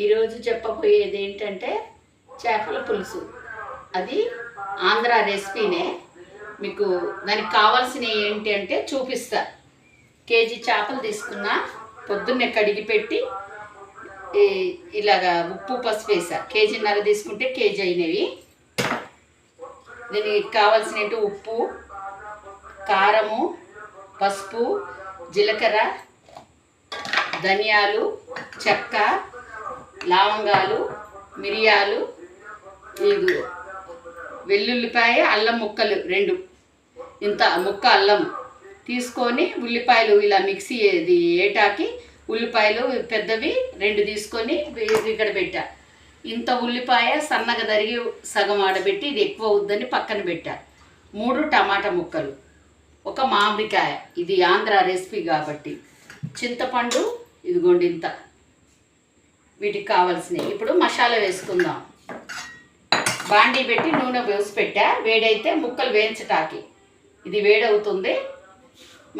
ఈరోజు చెప్పబోయేది ఏంటంటే చేపల పులుసు. అది ఆంధ్ర రెసిపీనే. మీకు దానికి కావాల్సినవి ఏంటి అంటే చూపిస్తా. కేజీ చేపలు తీసుకున్నా పొద్దున్నే కడిగి పెట్టి ఇలాగా ఉప్పు పసుపు వేసా. కేజీన్నర తీసుకుంటే కేజీ అయినవి. దీనికి కావాల్సినవి ఉప్పు కారము పసుపు జీలకర్ర ధనియాలు చెక్క లవంగాలు మిరియాలు ఇది వెల్లుల్లిపాయ అల్లం ముక్కలు రెండు. ఇంత ముక్క అల్లం తీసుకొని ఉల్లిపాయలు ఇలా మిక్సీ ఇది ఏటాకి ఉల్లిపాయలు పెద్దవి రెండు తీసుకొని ఇక్కడ పెట్టా. ఇంత ఉల్లిపాయ సన్నగా తరిగి సగం ఆడబెట్టి ఇది ఎక్కువ అవుద్దని పక్కన పెట్టా. మూడు టమాటా ముక్కలు. ఒక మామిడికాయ. ఇది ఆంధ్ర రెసిపీ కాబట్టి. చింతపండు ఇదిగోండి ఇంత. వీటికి కావాల్సినవి. ఇప్పుడు మసాలా వేసుకుందాం. బాండీ పెట్టి నూనె వేసి పెట్టా. వేడైతే ముక్కలు వేయించటాకి ఇది వేడవుతుంది.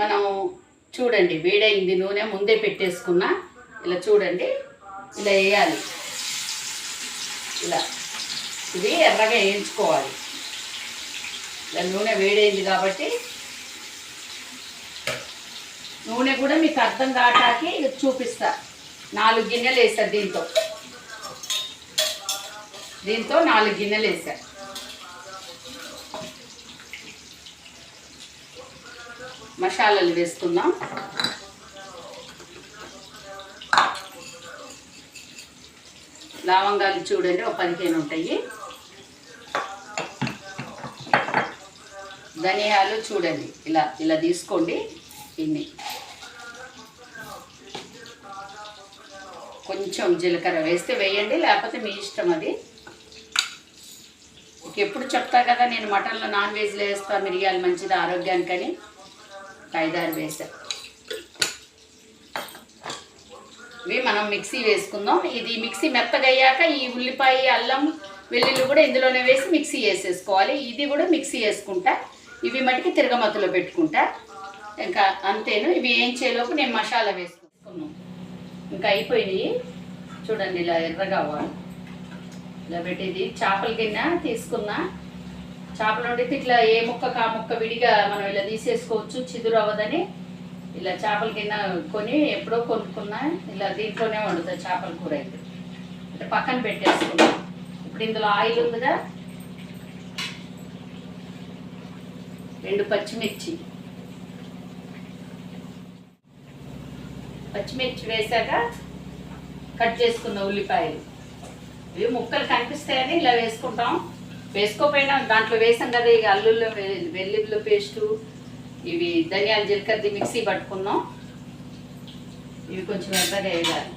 మనం చూడండి వేడైంది నూనె ముందే పెట్టేసుకున్నా. ఇలా చూడండి ఇలా వేయాలి. ఇలా. ఇది ఎర్రగా వేయించుకోవాలి. ఇలా నూనె వేడైంది కాబట్టి నూనె కూడా మీకు అర్థం కావటానికి చూపిస్తా. నాలుగు గిన్నెలు వేస్తారు దీంతో. దీంతో నాలుగు గిన్నెలు వేసారు మసాలాలు వేసుకుందాం. లవంగాలు చూడండి ఒక పదిహేను ఉంటాయి. ధనియాలు చూడండి ఇలా ఇలా తీసుకోండి. ఇన్ని. కొంచెం జీలకర్ర వేస్తే వేయండి లేకపోతే మీ ఇష్టం అది. ఎప్పుడు చెప్తా కదా నేను మటన్లో నాన్ వెజ్లో వేస్తా మిరియాలు మంచిది ఆరోగ్యానికని. ఒక ఐదారు వేసా. ఇవి మనం మిక్సీ వేసుకుందాం. ఇది మిక్సీ మెత్తగా అయ్యాక ఈ ఉల్లిపాయ అల్లం వెల్లుల్లి కూడా ఇందులోనే వేసి మిక్సీ వేసేసుకోవాలి. ఇది కూడా మిక్సీ వేసుకుంటా. ఇవి మటుకి తిరగమతులో పెట్టుకుంటా. ఇంకా అంతేను. ఇవి ఏం చేయలోపు నేను మసాలా వేసుకున్నాను ఇంకా అయిపోయినాయి. చూడండి ఇలా ఎర్రగా అవ్వాలి. ఇలా పెట్టేది. చేపల గిన్నె తీసుకున్నా. చేపలు వండితే ఇట్లా ఏ ముక్క కా ముక్క విడిగా మనం ఇలా తీసేసుకోవచ్చు చిదురు అవ్వదని. ఇలా చేపల గిన్నె కొని ఎప్పుడో కొనుక్కున్నా ఇలా దీంట్లోనే వండుతా చేపల కూర అయితే. ఇట్లా పక్కన పెట్టేసుకున్నా. ఇప్పుడు ఇందులో ఆయిల్ ఉందిగా. రెండు పచ్చిమిర్చి. పచ్చిమిర్చి వేసాక కట్ చేసుకున్న ఉల్లిపాయలు. ఇవి ముక్కలు కనిపిస్తాయని ఇలా వేసుకుంటాం. వేసుకోపోయినా దాంట్లో వేసాం కదా ఇక అల్లుల్లో వెల్లుల్లి పేస్టు ఇవి ధనియాలు జీలకర్రది మిక్సీ పట్టుకున్నాం. ఇవి కొంచెం ఎర్రగా వేయాలి.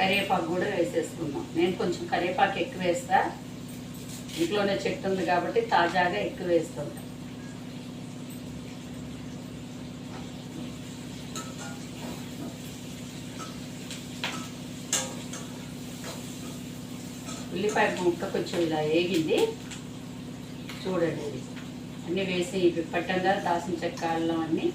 కరివేపాకు కూడా వేసేసుకుందాం. నేను కొంచెం కరివేపాకు ఎక్కువ వేస్తా. ఇంట్లోనే చెట్టు ఉంది కాబట్టి తాజాగా ఎక్కువ వేస్తుంది. ఉల్లిపాయ ముక్క కొంచెం ఇలా వేగింది. చూడండి. అన్నీ వేసి ఇవి పట్టంగా దాసిన చెక్క అల్లం అన్నీ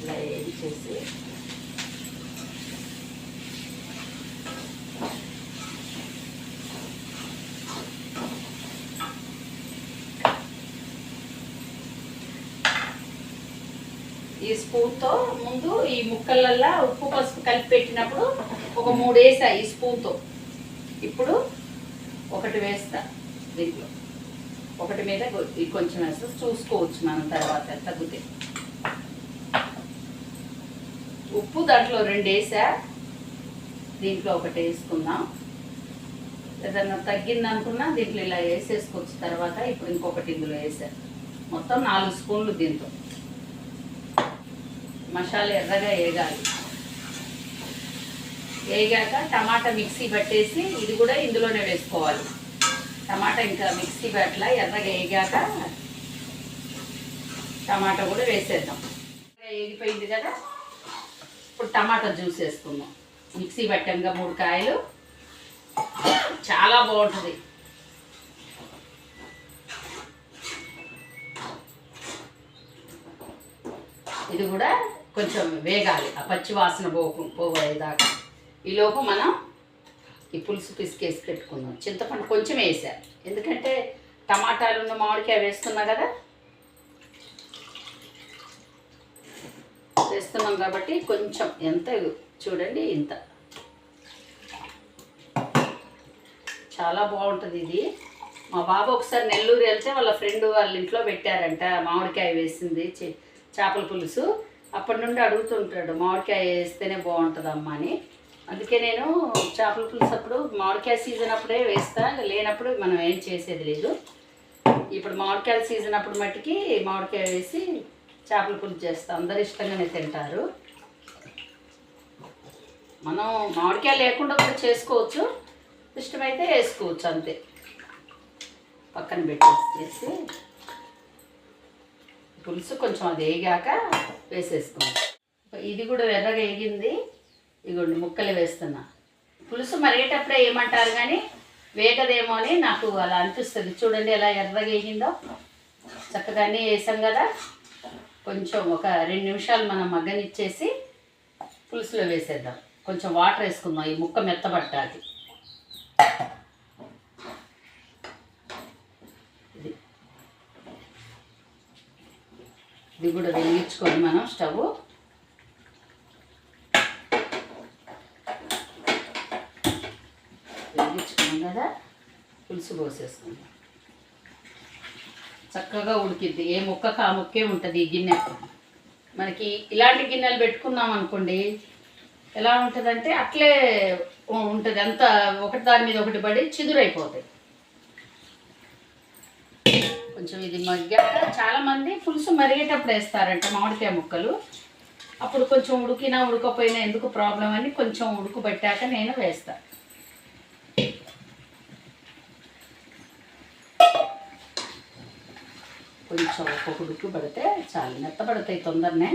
ఇలా వేడి చేసి ఈ స్పూన్తో ముందు ఈ ముక్కలల్లా ఉప్పు పసుపు కలిపి పెట్టినప్పుడు ఒక మూడు వేసా ఈ స్పూన్తో. ఇప్పుడు ఒకటి వేస్తా దీంట్లో. ఒకటి మీద కొంచెం వేస్తా. చూసుకోవచ్చు మనం తర్వాత తగ్గితే. ఉప్పు దాంట్లో రెండు వేసా. దీంట్లో ఒకటి వేసుకుందాం. ఏదన్నా తగ్గింది అనుకున్నా దీంట్లో ఇలా వేసేసుకోవచ్చు తర్వాత. ఇప్పుడు ఇంకొకటి ఇందులో వేసా. మొత్తం నాలుగు స్పూన్లు దీంతో. మసాలా ఎర్రగా వేగాలి. వేగాక టమాటా మిక్సీ పట్టేసి ఇది కూడా ఇందులోనే వేసుకోవాలి. టమాటా ఇంకా మిక్సీ పట్ల ఎర్రగా వేగాక టమాటా కూడా వేసేద్దాం. వేగిపోయింది కదా? ఇప్పుడు టమాటా జ్యూస్ వేసుకుందాం. మిక్సీ పట్టాంగా మూడు కాయలు. బాగుంటుంది. ఇది కూడా కొంచెం వేగాలి. ఆ పచ్చి వాసన పోకు పోయేదాకా. ఈలోపు మనం ఈ పులుసు పిసికేసి పెట్టుకుందాం. చింతపండు కొంచెం వేసారు ఎందుకంటే టమాటాలు ఉన్న మామిడికాయ వేస్తున్నా కదా? వేస్తున్నాం కాబట్టి కొంచెం ఎంత చూడండి ఇంత. చాలా బాగుంటుంది ఇది. మా బాబు ఒకసారి నెల్లూరు వెళ్తే వాళ్ళ ఫ్రెండ్ వాళ్ళ ఇంట్లో పెట్టారంట మామిడికాయ వేసింది చేపల పులుసు. అప్పటి నుండి అడుగుతుంటాడు మామిడికాయ వేస్తేనే బాగుంటుంది అమ్మ అని. అందుకే నేను చేపల పులుసు అప్పుడు మామిడికాయ సీజన్ అప్పుడే వేస్తా లేనప్పుడు మనం ఏం చేసేది లేదు. ఇప్పుడు మామిడికాయల సీజన్ అప్పుడు మట్టుకి మామిడికాయ వేసి చేపల పులుసు చేస్తాం అందరు ఇష్టంగానే తింటారు. మనం మామిడికాయ లేకుండా కూడా చేసుకోవచ్చు ఇష్టమైతే వేసుకోవచ్చు అంతే. పక్కన పెట్టేసి పులుసు కొంచెం అది వేగాక వేసేసుకుందాం ఇది కూడా ఎర్రగా వేగింది. ఇగోండి ముక్కలు వేస్తున్నా. పులుసు మరిగేటప్పుడే ఏమంటారు కానీ వేగదేమో అని నాకు అలా అనిపిస్తుంది. చూడండి ఎలా ఎర్రగా వేగిందో. చక్కగా అన్నీ వేసాం కదా. కొంచెం ఒక రెండు నిమిషాలు మనం మగ్గనిచ్చేసి పులుసులో వేసేద్దాం. కొంచెం వాటర్ వేసుకుందాం. ఈ ముక్క మెత్తబట్టాలి ఇది కూడా వెలిగించుకొని మనం స్టవ్ వెలిగించుకున్నాం కదా? పులుసు పోసేసుకుందాం. చక్కగా ఉడికిద్ది. ఏ ముక్క కా ముక్కే ఉంటుంది ఈ గిన్నె. మనకి ఇలాంటి గిన్నెలు పెట్టుకున్నాం అనుకోండి ఎలా ఉంటుందంటే అట్లే ఉంటుంది. అంత ఒకటి దాని మీద ఒకటి పడి చిదురైపోతాయి. కొంచెం ఇది మగ్గాక చాలామంది పులుసు మరిగేటప్పుడు వేస్తారంట మామిడికాయ ముక్కలు. అప్పుడు కొంచెం ఉడికినా ఉడకపోయినా ఎందుకు ప్రాబ్లం అని కొంచెం ఉడుకుబట్టాక నేను వేస్తాను కొంచెం ఒక ఉడుకు పడితే చాలు. మెత్తబడతాయి తొందరనే.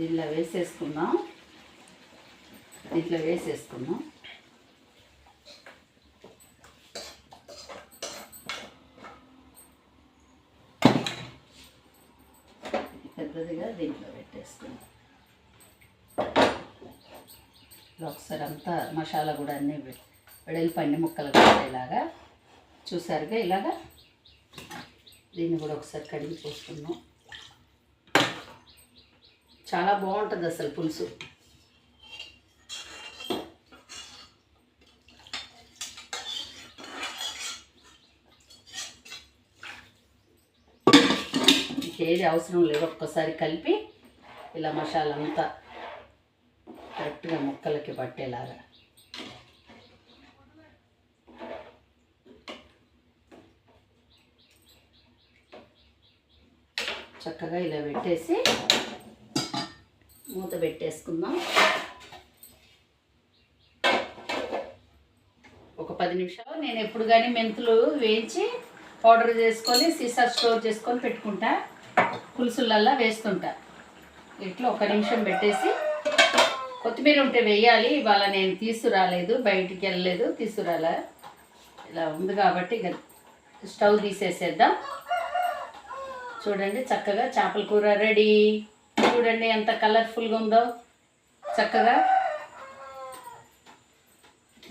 దీనిలో వేసేసుకుందాం. దీంట్లో వేసేసుకుందాం. పెద్దదిగా దీంట్లో పెట్టేసుకుందాం. ఒకసారి అంతా మసాలా కూడా అన్నీ వె- వెడల్పు ముక్కలు ఇలాగా. చూసారుగా ఇలాగా? దీన్ని కూడా ఒకసారి కడిగి పోసుకుందాం. చాలా బాగుంటుంది అసలు పులుసు. ఏది అవసరం లేదు ఒక్కసారి కలిపి ఇలా మసాలా అంతా కరెక్ట్గా ముక్కలకి పట్టేలాగా. చక్కగా ఇలా పెట్టేసి మూత పెట్టేసుకుందాం. ఒక పది నిమిషాలు. నేను ఎప్పుడు కానీ మెంతులు వేయించి పౌడర్ చేసుకొని సీసా స్టోర్ చేసుకొని పెట్టుకుంటా. పులుసులల్లా వేస్తుంటా. ఇట్లా ఒక నిమిషం పెట్టేసి కొత్తిమీర ఉంటే వేయాలి. ఇవాళ నేను తీసుకురాలేదు. బయటికి వెళ్ళలేదు. తీసుకురాలే. ఇలా ఉంది కాబట్టి స్టవ్ తీసేసేద్దాం. చూడండి చక్కగా చేపల కూర రెడీ. చూడండి ఎంత కలర్ఫుల్గా ఉందో చక్కగా.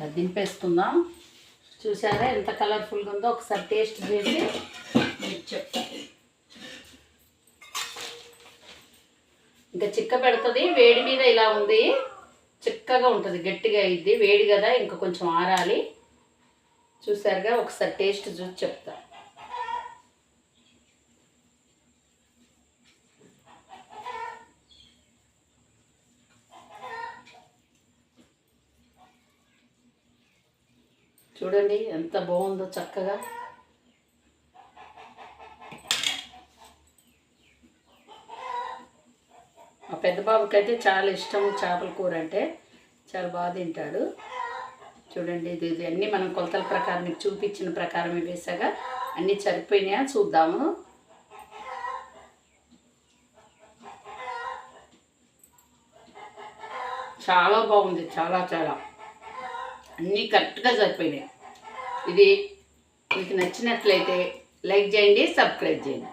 అది దింపేసుకుందాం. చూసారా ఎంత కలర్ఫుల్గా ఉందో? ఒకసారి టేస్ట్ చేసి మీకు చెప్తా. ఇంకా చిక్క పెడుతుంది. వేడి మీద ఇలా ఉంది. చిక్కగా ఉంటుంది గట్టిగా అయింది. వేడి కదా ఇంకా కొంచెం ఆరాలి. చూసారుగా? ఒకసారి టేస్ట్ చూసి చెప్తాను చూడండి ఎంత బాగుందో చక్కగా. పెద్ద బాబుకి అయితే చాలా ఇష్టం చేపల కూర అంటే. చాలా బాగా తింటాడు. చూడండి ఇది ఇది అన్నీ మనం కొలతల ప్రకారం మీకు చూపించిన ప్రకారం వేసాగా. అన్నీ సరిపోయినాయా చూద్దాము. చాలా బాగుంది చాలా చాలా. అన్నీ కరెక్ట్గా సరిపోయినాయి. ఇది మీకు నచ్చినట్లయితే లైక్ చేయండి సబ్స్క్రైబ్ చేయండి.